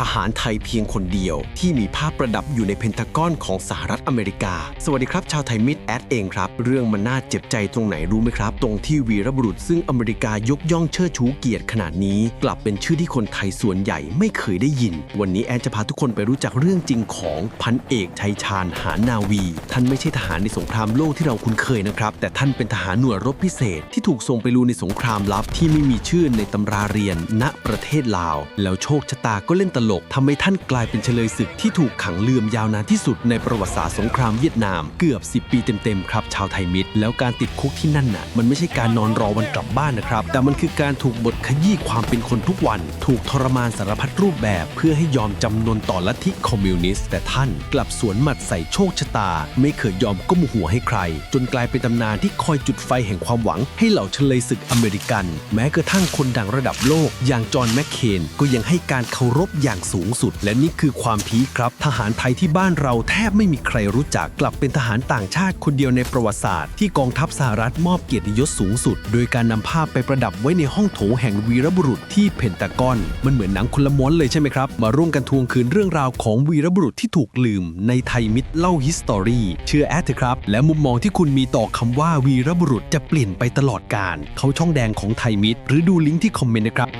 ทหารไทยเพียงคนเดียว ที่มีภาพประดับอยู่ในเพนทากอนของสหรัฐอเมริกา สวัสดีครับ ชาวไทยมิดแอดเองครับ เรื่องมันน่าเจ็บใจตรงไหนรู้ไหมครับ ตรงที่วีรบุรุษซึ่งอเมริกายกย่องเชิดชูเกียรติขนาดนี้ กลับเป็นชื่อที่คนไทยส่วนใหญ่ไม่เคยได้ยิน วันนี้แอนจะพาทุกคนไปรู้จักเรื่องจริงของพันเอกชัยชาญหานาวี ท่านไม่ใช่ทหารในสงครามโลกที่เราคุ้นเคยนะครับ แต่ท่านเป็นทหารหน่วยรบพิเศษ ที่ถูกส่งไปลุยในสงครามลับที่ไม่มีชื่อในตำราเรียนณประเทศลาว แล้วโชคชะตาก็เล่นตลกทำให้ท่านกลายเป็นเฉลยศึกที่ถูกขังเลื่อมยาวนานที่สุดในประวัติศาสตร์สงครามเวียดนามเกือบ 10 ปีเต็มๆครับชาวไทยมิตร แล้วการติดคุกที่นั่นน่ะมันไม่ใช่การนอนรอวันกลับบ้านนะครับ แต่มันคือการถูกบดขยี้ความเป็นคนทุกวัน ถูกทรมานสารพัดรูปแบบ เพื่อให้ยอมจำนนต่อลัทธิคอมมิวนิสต์แต่ท่านกลับสวนหมัดใส่โชคชะตา ไม่เคยยอมก้มหัวให้ใคร จนกลายเป็นตำนานที่คอยจุดไฟแห่งความหวัง ให้เหล่าเฉลยศึกอเมริกัน แม้กระทั่งคนดังระดับโลกอย่างจอห์นแมคเคนก็ยังให้การเคารพอย่างอย่างสูงสุด และนี่คือความพีคครับ ทหารไทยที่บ้านเราแทบไม่มีใครรู้จักกลับเป็นทหารต่างชาติคนเดียวในประวัติศาสตร์ที่กองทัพสหรัฐมอบเกียรติยศสูงสุด โดยการนำภาพไปประดับไว้ในห้องโถงแห่งวีรบุรุษที่เพนตากอน มันเหมือนหนังคนละม้วนเลยใช่ไหมครับ มาร่วมกันทวงคืนเรื่องราวของวีรบุรุษที่ถูกลืม ในไทยมิตรเล่าฮิสตอรี่เชื่อแอดเถอะครับ และมุมมองที่คุณมีต่อคำว่าวีรบุรุษจะเปลี่ยนไปตลอดกาลเขาช่องแดงของไทยมิตรหรือดูลิงก์ที่คอมเมนต์นะครับ